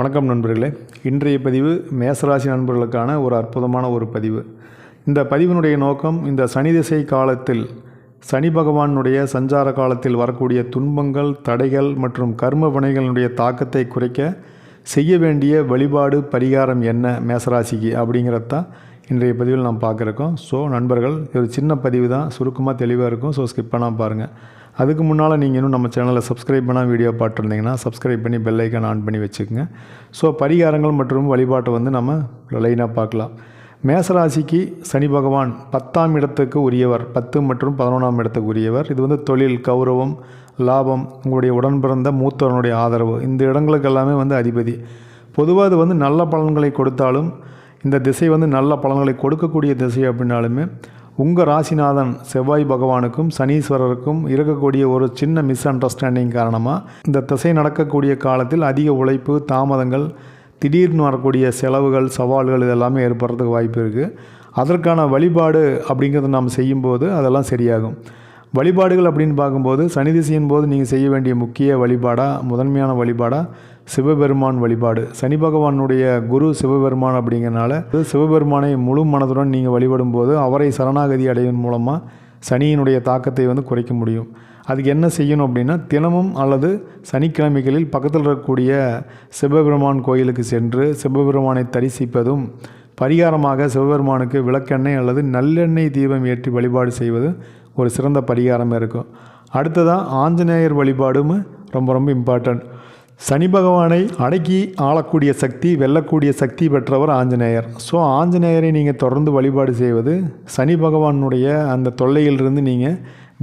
வணக்கம் நண்பர்களே. இன்றைய பதிவு மேசராசி நண்பர்களுக்கான ஒரு அற்புதமான ஒரு பதிவு. இந்த பதிவினுடைய நோக்கம் இந்த சனி திசை காலத்தில் சனி பகவானுடைய சஞ்சார காலத்தில் வரக்கூடிய துன்பங்கள் தடைகள் மற்றும் கர்ம வினைகளினுடைய தாக்கத்தை குறைக்க செய்ய வேண்டிய வழிபாடு பரிகாரம் என்ன மேசராசிக்கு அப்படிங்கிறதான் இன்றைய பதிவில் நாம் பார்க்குறோம். ஸோ நண்பர்கள் ஒரு சின்ன பதிவு தான். சுருக்கமாக தெளிவாக இருக்கும். ஸோ ஸ்கிப் பண்ணால் பாருங்கள் அதுக்கு முன்னால் நீங்கள் இன்னும் நம்ம சேனலை சப்ஸ்கிரைப் பண்ணால் வீடியோ பார்த்துருந்தீங்கன்னா சப்ஸ்கிரைப் பண்ணி பெல்லைக்கான் ஆன் பண்ணி வச்சுக்கோங்க. ஸோ பரிகாரங்கள் மற்றும் வழிபாட்டை வந்து நம்ம லைனாக பார்க்கலாம். மேசராசிக்கு சனி பகவான் பத்தாம் இடத்துக்கு உரியவர் பத்து மற்றும் பதினொன்றாம் இடத்துக்கு உரியவர். இது வந்து தொழில் கௌரவம் லாபம் உங்களுடைய உடன்பிறந்த மூத்தவனுடைய ஆதரவு. இந்த இடங்களுக்கு எல்லாமே வந்து அதிபதி. பொதுவாக இது வந்து நல்ல பலன்களை கொடுத்தாலும் இந்த திசை வந்து நல்ல பலன்களை கொடுக்கக்கூடிய திசை அப்படின்னாலுமே உங்கள் ராசிநாதன் செவ்வாய் பகவானுக்கும் சனீஸ்வரருக்கும் இருக்கக்கூடிய ஒரு சின்ன மிஸ் அண்டர்ஸ்டாண்டிங் காரணமாக இந்த திசை நடக்கக்கூடிய காலத்தில் அதிக உழைப்பு தாமதங்கள் திடீர்னு வரக்கூடிய செலவுகள் சவால்கள் இதெல்லாமே ஏற்படுறதுக்கு வாய்ப்பு இருக்குது அதற்கான வழிபாடு அப்படிங்கிறத நாம் செய்யும்போது அதெல்லாம் சரியாகும். வழிபாடுகள் அப்படின்னு பார்க்கும்போது சனி திசையின் போது நீங்கள் செய்ய வேண்டிய முக்கிய வழிபாடாக முதன்மையான வழிபாடாக சிவபெருமான் வழிபாடு. சனி பகவானுடைய குரு சிவபெருமான் அப்படிங்கிறனால சிவபெருமானை முழு மனதுடன் நீங்கள் வழிபடும் போது அவரை சரணாகதி அடைவதன் மூலமாக சனியினுடைய தாக்கத்தை வந்து குறைக்க முடியும். அதுக்கு என்ன செய்யணும் அப்படின்னா தினமும் அல்லது சனிக்கிழமைகளில் பக்கத்தில் இருக்கக்கூடிய சிவபெருமான் கோயிலுக்கு சென்று சிவபெருமானை தரிசிப்பதும் பரிகாரமாக சிவபெருமானுக்கு விளக்கெண்ணெய் அல்லது நல்லெண்ணெய் தீபம் ஏற்றி வழிபாடு செய்வது ஒரு சிறந்த பரிகாரமாக இருக்கும். அடுத்ததாக ஆஞ்சநேயர் வழிபாடும் ரொம்ப ரொம்ப இம்பார்ட்டன்ட் சனி பகவானை அடக்கி ஆளக்கூடிய சக்தி வெல்லக்கூடிய சக்தி பெற்றவர் ஆஞ்சநேயர். ஸோ ஆஞ்சநேயரை நீங்கள் தொடர்ந்து வழிபாடு செய்வது சனி பகவானுடைய அந்த தொல்லையிலிருந்து நீங்கள்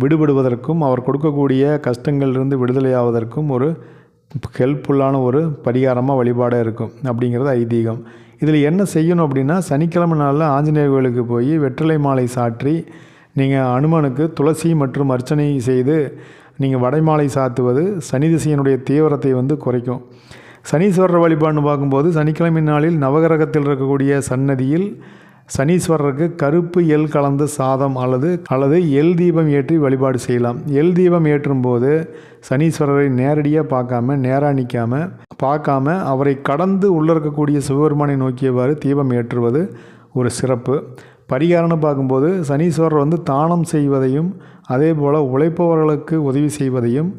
விடுபடுவதற்கும் அவர் கொடுக்கக்கூடிய கஷ்டங்கள்லேருந்து விடுதலையாவதற்கும் ஒரு ஹெல்ப்ஃபுல்லான ஒரு பரிகாரமாக வழிபாடாக இருக்கும் அப்படிங்கிறது ஐதீகம். இதில் என்ன செய்யணும் அப்படின்னா சனிக்கிழமை நாளில் ஆஞ்சநேயர் கோயிலுக்கு போய் வெற்றிலை மாலை சாற்றி நீங்கள் அனுமனுக்கு துளசி மற்றும் அர்ச்சனை செய்து நீங்கள் வடைமாலை சாத்துவது சனி திசையினுடைய தீவிரத்தை வந்து குறைக்கும். சனீஸ்வரர் வழிபாடுன்னு பார்க்கும்போது சனிக்கிழமை நாளில் நவகிரகத்தில் இருக்கக்கூடிய சன்னதியில் சனீஸ்வரருக்கு கருப்பு எல் கலந்த சாதம் அல்லது அல்லது எல் தீபம் ஏற்றி வழிபாடு செய்யலாம். எல் தீபம் ஏற்றும் போது சனீஸ்வரரை நேரடியாக பார்க்காம நேராக நிற்காம பார்க்காம அவரை கடந்து உள்ளே இருக்கக்கூடிய சிவபெருமானை நோக்கியவாறு தீபம் ஏற்றுவது ஒரு சிறப்பு. பரிகாரம்னு பார்க்கும்போது சனீஸ்வரர் வந்து தானம் செய்வதையும் அதே போல் உழைப்பவர்களுக்கு உதவி செய்வதையும்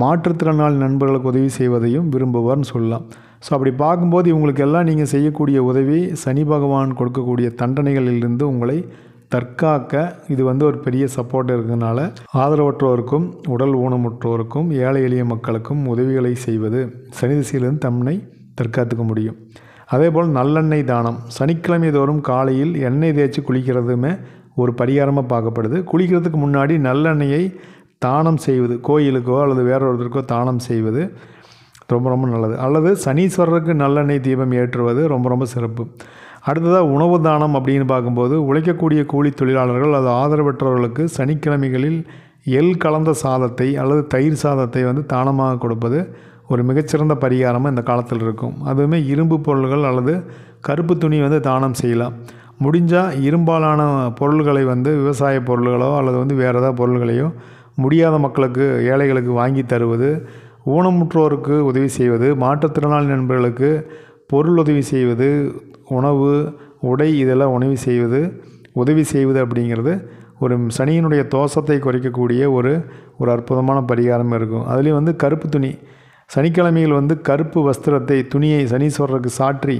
மாற்றுத்திறனாளி நண்பர்களுக்கு உதவி செய்வதையும் விரும்புவார்னு சொல்லலாம். ஸோ அப்படி பார்க்கும்போது இவங்களுக்கு எல்லாம் நீங்கள் செய்யக்கூடிய உதவி சனி பகவான் கொடுக்கக்கூடிய தண்டனைகளிலிருந்து உங்களை தற்காக்க இது வந்து ஒரு பெரிய சப்போர்ட் இருக்கிறதுனால ஆதரவற்றோருக்கும் உடல் ஊனமுற்றோருக்கும் ஏழை எளிய மக்களுக்கும் உதவிகளை செய்வது சனி திசையிலிருந்து தம்னை தற்காத்துக்க முடியும். அதே போல் நல்லெண்ணெய் தானம். சனிக்கிழமை தோறும் காலையில் எண்ணெய் தேய்ச்சி குளிக்கிறதுமே ஒரு பரிகாரமாக பார்க்கப்படுது. குளிக்கிறதுக்கு முன்னாடி நல்லெண்ணெயை தானம் செய்வது கோயிலுக்கோ அல்லது வேற ஒருத்தருக்கோ தானம் செய்வது ரொம்ப ரொம்ப நல்லது. அல்லது சனீஸ்வரருக்கு நல்லெண்ணெய் தீபம் ஏற்றுவது ரொம்ப ரொம்ப சிறப்பு. அடுத்ததாக உணவு தானம் அப்படின்னு பார்க்கும்போது உழைக்கக்கூடிய கூலி தொழிலாளர்கள் அது ஆதரவற்றவர்களுக்கு சனிக்கிழமைகளில் எள் கலந்த சாதத்தை அல்லது தயிர் சாதத்தை வந்து தானமாக கொடுப்பது ஒரு மிகச்சிறந்த பரிகாரமாக இந்த காலத்தில் இருக்கும். அதுவுமே இரும்பு பொருள்கள் அல்லது கருப்பு துணி வந்து தானம் செய்யலாம். முடிஞ்சால் இரும்பாலான பொருள்களை வந்து விவசாய பொருள்களோ அல்லது வந்து வேறு ஏதாவது பொருள்களையோ முடியாத மக்களுக்கு ஏழைகளுக்கு வாங்கி தருவது ஊனமுற்றோருக்கு உதவி செய்வது மாற்றுத்திறனாளி நண்பர்களுக்கு பொருள் உதவி செய்வது உணவு உடை இதெல்லாம் உணவு செய்வது உதவி செய்வது அப்படிங்கிறது ஒரு சனியினுடைய தோஷத்தை குறைக்கக்கூடிய ஒரு ஒரு அற்புதமான பரிகாரம் இருக்கும். அதுலேயும் வந்து கருப்பு துணி சனிக்கிழமையில் வந்து கருப்பு வஸ்திரத்தை துணியை சனீஸ்வரருக்கு சாற்றி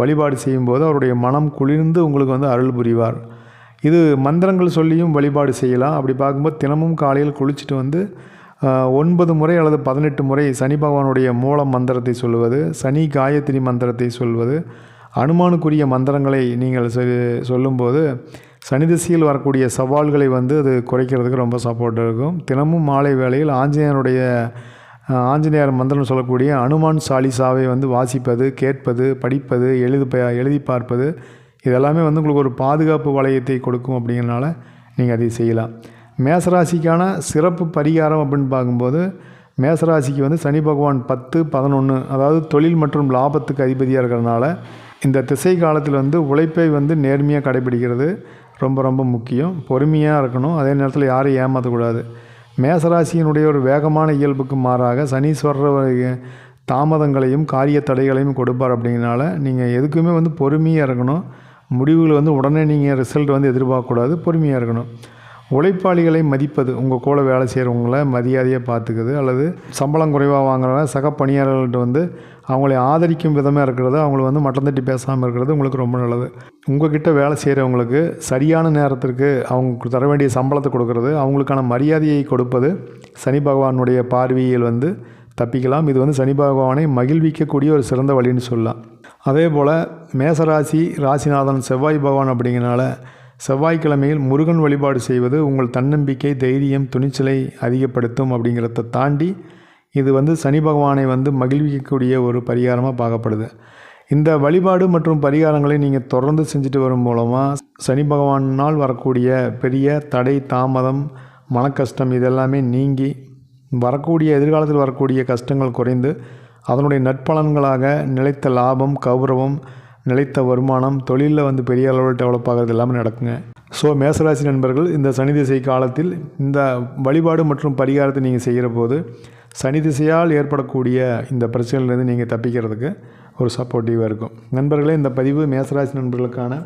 வழிபாடு செய்யும்போது அவருடைய மனம் குளிர்ந்து உங்களுக்கு வந்து அருள் புரிவார். இது மந்திரங்கள் சொல்லியும் வழிபாடு செய்யலாம். அப்படி பார்க்கும்போது தினமும் காலையில் குளிச்சுட்டு வந்து ஒன்பது முறை அல்லது பதினெட்டு முறை சனி பகவானுடைய மூல மந்திரத்தை சொல்வது சனி காயத்ரி மந்திரத்தை சொல்வது அனுமானுக்குரிய மந்திரங்களை நீங்கள் சொல்லும்போது சனி திசையில் வரக்கூடிய சவால்களை வந்து அது குறைக்கிறதுக்கு ரொம்ப சப்போர்ட் இருக்கும். தினமும் மாலை வேளையில் ஆஞ்சநேயனுடைய ஆஞ்சநேயர் மந்திரம் சொல்லக்கூடிய அனுமான் சாலிசாவை வந்து வாசிப்பது கேட்பது படிப்பது எழுது எழுதி பார்ப்பது இதெல்லாமே வந்து உங்களுக்கு ஒரு பாதுகாப்பு வளையத்தை கொடுக்கும் அப்படிங்கிறனால நீங்கள் அதை செய்யலாம். மேசராசிக்கான சிறப்பு பரிகாரம் அப்படின்னு பார்க்கும்போது மேசராசிக்கு வந்து சனி பகவான் பத்து பதினொன்று அதாவது தொழில் மற்றும் லாபத்துக்கு அதிபதியாக இருக்கிறதுனால இந்த திசை காலத்தில் வந்து உழைப்பை வந்து நேர்மையாக கடைபிடிக்கிறது ரொம்ப ரொம்ப முக்கியம். பொறுமையாக இருக்கணும். அதே நேரத்தில் யாரையும் ஏமாற்றக்கூடாது மேசராசியினுடைய ஒரு வேகமான இயல்புக்கு மாறாக சனீஸ்வரர் தாமதங்களையும் காரிய தடைகளையும் கொடுப்பார் அப்படிங்கிறனால நீங்கள் எதுக்குமே வந்து பொறுமையாக இருக்கணும். முடிவுகள் வந்து உடனே நீங்கள் ரிசல்ட் வந்து எதிர்பார்க்கக்கூடாது பொறுமையாக இருக்கணும். உழைப்பாளிகளை மதிப்பது உங்கள் கூட வேலை செய்கிறவங்கள மரியாதையாக பார்த்துக்குது அல்லது சம்பளம் குறைவாக வாங்குறவங்க சக பணியாளர்கள்ட்ட வந்து அவங்களை ஆதரிக்கும் விதமாக இருக்கிறது அவங்கள வந்து மட்டம் தட்டி பேசாமல் இருக்கிறது உங்களுக்கு ரொம்ப நல்லது. உங்ககிட்ட வேலை செய்கிறவங்களுக்கு சரியான நேரத்திற்கு அவங்க தர வேண்டிய சம்பளத்தை கொடுக்கறது அவங்களுக்கான மரியாதையை கொடுப்பது சனி பகவானுடைய பார்வையில் வந்து தப்பிக்கலாம். இது வந்து சனி பகவானை மகிழ்விக்கக்கூடிய ஒரு சிறந்த வழின்னு சொல்லலாம். அதே போல் மேசராசி ராசிநாதன் செவ்வாய் பகவான் அப்படிங்கிறனால செவ்வாய்க்கிழமையில் முருகன் வழிபாடு செய்வது உங்கள் தன்னம்பிக்கை தைரியம் துணிச்சலை அதிகப்படுத்தும் அப்படிங்கிறத தாண்டி இது வந்து சனி பகவானை வந்து மகிழ்விக்கக்கூடிய ஒரு பரிகாரமாக பார்க்கப்படுது. இந்த வழிபாடு மற்றும் பரிகாரங்களை நீங்கள் தொடர்ந்து செஞ்சுட்டு வரும் மூலமாக சனி பகவானால் வரக்கூடிய பெரிய தடை தாமதம் மனக்கஷ்டம் இதெல்லாமே நீங்கி வரக்கூடிய எதிர்காலத்தில் வரக்கூடிய கஷ்டங்கள் குறைந்து அதனுடைய நற்பலன்களாக நிலைத்த லாபம் கௌரவம் நிலைத்த வருமானம் தொழிலில் வந்து பெரிய அளவில் டெவலப் ஆகிறது எல்லாமே நடக்குங்க. ஸோ மேசராசி நண்பர்கள் இந்த சனி திசை காலத்தில் இந்த வழிபாடு மற்றும் பரிகாரத்தை நீங்கள் செய்கிற போது சனி திசையால் ஏற்படக்கூடிய இந்த பிரச்சனையிலேருந்து நீங்கள் தப்பிக்கிறதுக்கு ஒரு சப்போர்ட்டிவாக இருக்கும். நண்பர்களே இந்த பதிவு மேசராசி நண்பர்களுக்கான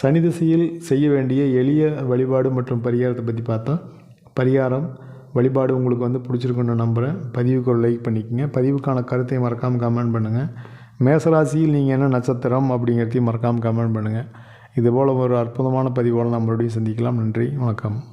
சனி திசையில் செய்ய வேண்டிய எளிய வழிபாடு மற்றும் பரிகாரத்தை பற்றி பார்த்தோம் பரிகாரம் வழிபாடு உங்களுக்கு வந்து பிடிச்சிருக்குன்னு நம்புகிறேன் பதிவுக்கு ஒரு லைக் பண்ணிக்கோங்க. பதிவுக்கான கருத்தை மறக்காமல் கமெண்ட் பண்ணுங்கள் மேசராசியில் நீங்கள் என்ன நட்சத்திரம் அப்படிங்கிறதையும் மறக்காமல் கமெண்ட் பண்ணுங்கள் இதுபோல் ஒரு அற்புதமான பதிவோடு நம்ம மறுபடியும் சந்திக்கலாம். நன்றி. வணக்கம்.